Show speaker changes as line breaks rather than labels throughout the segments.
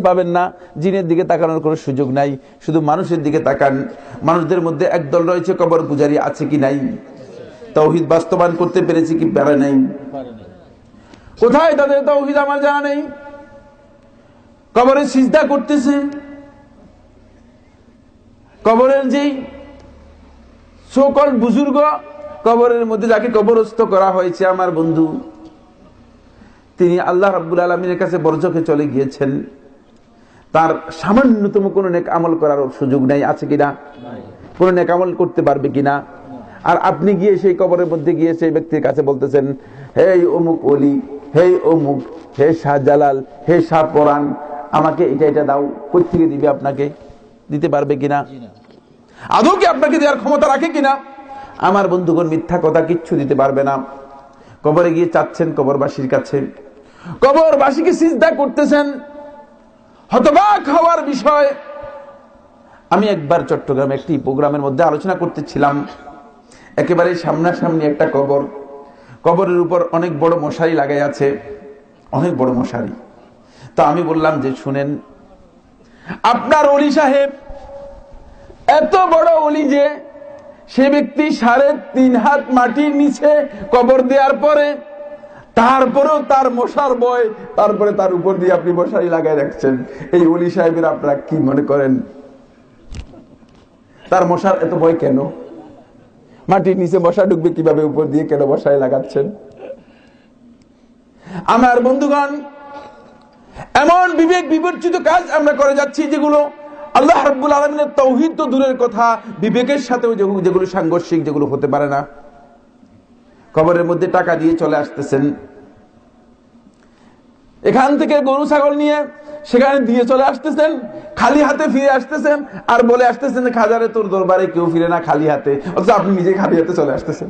পাবেন না, জিনের দিকে তাকানোর কোনো সুযোগ নাই, শুধু মানুষের দিকে তাকান। মানুষদের মধ্যে একদল রয়েছে, কবর পূজারী আছে কি নাই? তৌহিদ বাস্তবায়ন করতে পেরেছে কি পারে নাই? কোথায় তাদের তৌহিদ আমার জানা নেই। কবরে সিজদা করতেছে। কবরের যেই সকল বুজুর্গ, কবরের মধ্যে যাকে কবরস্থ করা হয়েছে আমার বন্ধু, তিনি আল্লাহ রাব্বুল আলমিনের কাছে বর্জকে চলে গিয়েছেন। তার সামান্যতম কোনো নেক আমল করার সুযোগ নাই আছে কিনা? কোনো নেক আমল করতে পারবে কিনা? আর আপনি গিয়ে সেই কবরের মধ্যে গিয়ে সেই ব্যক্তির কাছে বলতেছেন হে অমুক অলি হে অমুক হে শাহজালাল হে শাহ পরাণ আমাকে এটা এটা দাও কোথেকে দিবে আপনাকে? দিতে পারবে কিনা? আদৌ কি আপনাকে দেওয়ার ক্ষমতা রাখে কিনা? আমার বন্ধুগণ মিথ্যা কথা কিচ্ছু দিতে পারবে না। কবরে গিয়ে চাচ্ছেন কবরবাসীর কাছে। কবরবাসীকে সিজদা করতেছেন হতবাক হওয়ার বিষয়। আমি একবার চট্টগ্রামে একটি প্রোগ্রামের মধ্যে আলোচনা করতেছিলাম। একেবারে সামনাসামনি একটা কবর। কবরের উপর অনেক বড় মশারি লাগাই আছে। অনেক বড় মশারি। তো আমি বললাম যে, শুনেন, আপনার অলি সাহেব, এত বড় অলি যে, সে ব্যক্তি সাড়ে তিন হাত মাটির নিচে কবর দেওয়ার পরে তারপরেও তার মশার বয় তারপরে তার উপর দিয়ে আপনি মশারি লাগাই রাখছেন। এই অলি সাহেবের আপনারা কি মনে করেন? তার মশার এত ভয় কেন? মাটির নিচে মশা ঢুকবে কীভাবে উপর দিয়ে কেন মশারি লাগাচ্ছেন? আমার বন্ধুগণ, এমন বিবেক বিবর্চিত কাজ আমরা করে যাচ্ছি যেগুলো আল্লাহ রাব্বুল আলমিনের তৌহিদ দূরের কথা, বিবেকের সাথেও যেগুলো সাংঘর্ষিক, যেগুলো হতে পারে না। কবরের মধ্যে টাকা দিয়ে চলে আসতেছেন। এখান থেকে গরু, ছাগল নিয়ে সেখানে দিয়ে চলে আসতেছেন, খালি হাতে ফিরে আসতেছেন আর বলে আসতেছেন, খাজারে, তোর দরবারে কেউ ফিরে না খালি হাতে, অথচ আপনি নিজে খালি হাতে চলে আসতেছেন।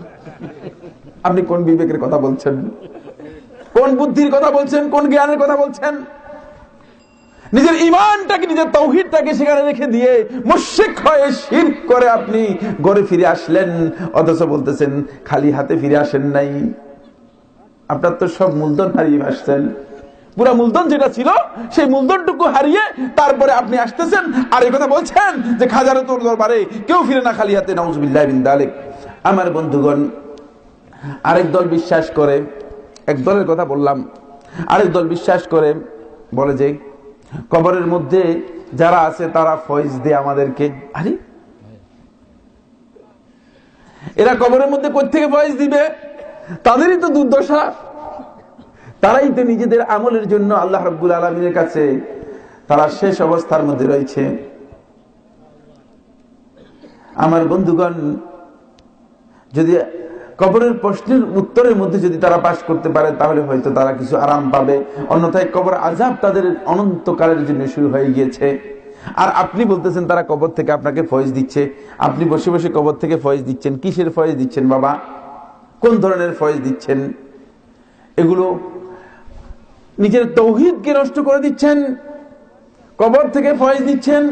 আপনি কোন বিবেকের কথা বলছেন? কোন বুদ্ধির কথা বলছেন? কোন জ্ঞানের কথা বলছেন? নিজের ইমানটাকে নিজের তৌহিদটাকে সেখানে রেখে দিয়ে মুশিক হয়ে শির করে আপনি ঘরে ফিরে আসলেন। অথচ বলতেছেন, খালি হাতে ফিরে আসেন নাই। আপনার তো সব মূলধন হারিয়ে আসছেন। পুরো মূলধন যেটা ছিল, সেই মূলধনটুকু হারিয়ে তারপরে আপনি আসতেছেন আর এই কথা বলছেন যে খাজারে তোর দরবারে কেউ ফিরে না, খালি হাতে, নাউজুবিল্লাহ আমার বন্ধুগণ, আরেক দল বিশ্বাস করে, এক দলের কথা বললাম, আরেক দল বিশ্বাস করে, বলে যে কবরের মধ্যে যারা আছে, তারা ফয়েজ দিয়ে আমাদেরকে। আরে? এরা কবরের মধ্যে থেকে ফয়েজ দিবে? তাদেরই তো দুর্দশা। তারাই তো নিজেদের আমলের জন্য আল্লাহ রব্বুল আলমীর কাছে তারা শেষ অবস্থার মধ্যে রয়েছে। আমার বন্ধুগণ, যদি কবরের প্রশ্নের উত্তরের মধ্যে যদি তারা পাশ করতে পারে, তাহলে হয়তো তারা কিছু আরাম পাবে। অন্যথায় কবর আজাব তাদের অনন্তকালের জন্য শুরু হয়ে গিয়েছে। আর আপনি বলতেছেন, তারা কবর থেকে আপনাকে ফয়েজ দিচ্ছে। আপনি বসে বসে কবর থেকে ফয়েজ দিচ্ছেন। কিসের ফয়েজ দিচ্ছেন বাবা? কোন ধরনের ফয়েজ দিচ্ছেন? এগুলো নিজের তৌহিদকে নষ্ট করে দিচ্ছেন। কবর থেকে ফয়েজ দিচ্ছেন।